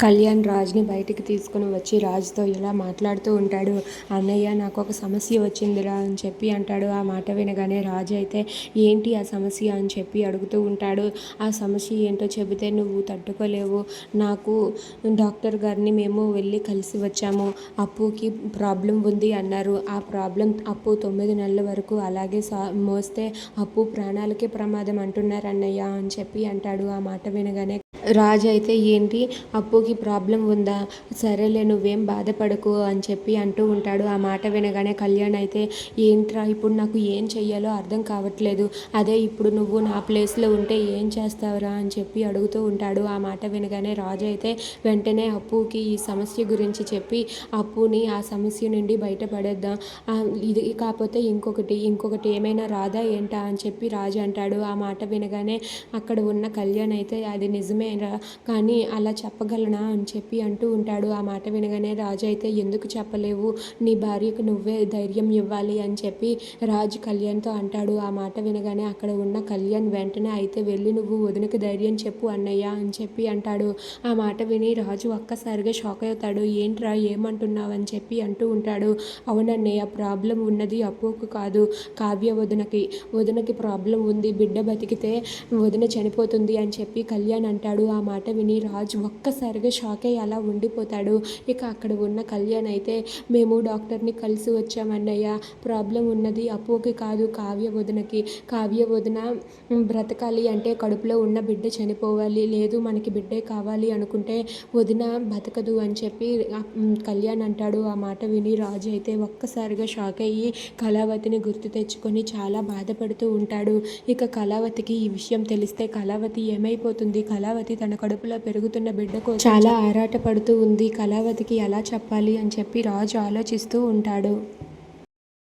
కళ్యాణ్ రాజ్ని బయటికి తీసుకుని వచ్చి రాజుతో ఇలా మాట్లాడుతూ ఉంటాడు. అన్నయ్య నాకు ఒక సమస్య వచ్చిందిరా అని చెప్పి అంటాడు. ఆ మాట వినగానే రాజు అయితే ఏంటి ఆ సమస్య? అని చెప్పి అడుగుతూ ఉంటాడు. ఆ సమస్య ఏంటో చెబితే నువ్వు తట్టుకోలేవు. నాకు డాక్టర్ గారిని మేము వెళ్ళి కలిసి వచ్చాము. అప్పుకి ప్రాబ్లం ఉంది అన్నారు. ఆ ప్రాబ్లం అప్పు తొమ్మిది నెలల వరకు అలాగే సా మోస్తే అప్పు ప్రాణాలకే ప్రమాదం అంటున్నారు అన్నయ్య అని చెప్పి అంటాడు. ఆ మాట వినగానే రాజు అయితే ఏంటి? అప్పుకి ప్రాబ్లం ఉందా? సరేలే నువ్వేం బాధపడకు అని చెప్పి అంటూ ఉంటాడు. ఆ మాట వినగానే కళ్యాణ్ అయితే ఏంట్రా ఇప్పుడు నాకు ఏం చెయ్యాలో అర్థం కావట్లేదు. అదే ఇప్పుడు నువ్వు నా ప్లేస్లో ఉంటే ఏం చేస్తావురా? అని చెప్పి అడుగుతూ ఉంటాడు. ఆ మాట వినగానే రాజు అయితే వెంటనే అప్పుకి ఈ సమస్య గురించి చెప్పి అప్పుని ఆ సమస్య నుండి బయటపడేద్దాం. ఇది కాకపోతే ఇంకొకటి ఇంకొకటి ఏమైనా రాదా ఏంటా? అని చెప్పి రాజు అంటాడు. ఆ మాట వినగానే అక్కడ ఉన్న కళ్యాణ్ అయితే అది నిజమే నిజమేరా కానీ అలా చెప్పగలనా అని చెప్పి అంటూ ఉంటాడు. ఆ మాట వినగానే రాజు అయితే ఎందుకు చెప్పలేవు? నీ భార్యకు నువ్వే ధైర్యం ఇవ్వాలి అని చెప్పి రాజు కళ్యాణ్తో అంటాడు. ఆ మాట వినగానే అక్కడ ఉన్న కళ్యాణ్ వెంటనే అయితే వెళ్ళి నువ్వు వదినకు ధైర్యం చెప్పు అన్నయ్య అని చెప్పి అంటాడు. ఆ మాట విని రాజు ఒక్కసారిగా షాక్ అవుతాడు. ఏంట్రా ఏమంటున్నావు? అని చెప్పి అంటూ ఉంటాడు. అవునన్నయ్య ప్రాబ్లం ఉన్నది అప్పుకు కాదు. కావ్య వదినకి వదినకి ప్రాబ్లం ఉంది. బిడ్డ బతికితే వదిన చనిపోతుంది అని చెప్పి కళ్యాణ్ అంటాడు. ఆ మాట విని రాజు ఒక్కసారిగా షాక్ అయ్యి అలా ఉండిపోతాడు. ఇక అక్కడ ఉన్న కళ్యాణ్ అయితే మేము డాక్టర్ని కలిసి వచ్చామన్నయ్య ప్రాబ్లం ఉన్నది అప్పుకి కాదు కావ్య వదనకి. కావ్య వదన బ్రతకాలి అంటే కడుపులో ఉన్న బిడ్డ చనిపోవాలి. లేదు మనకి బిడ్డే కావాలి అనుకుంటే వదిన బతకదు అని చెప్పి కళ్యాణ్ అంటాడు. ఆ మాట విని రాజు అయితే ఒక్కసారిగా షాక్ అయ్యి కళావతిని గుర్తు తెచ్చుకొని చాలా బాధపడుతూ ఉంటాడు. ఇక కళావతికి ఈ విషయం తెలిస్తే కళావతి ఏమైపోతుంది? కళావతి కళావతి తన కడుపులో పెరుగుతున్న బిడ్డ కోసం చాలా ఆరాటపడుతూ ఉంది. కళావతికి ఎలా చెప్పాలి అని చెప్పి రాజు ఆలోచిస్తూ ఉంటాడు.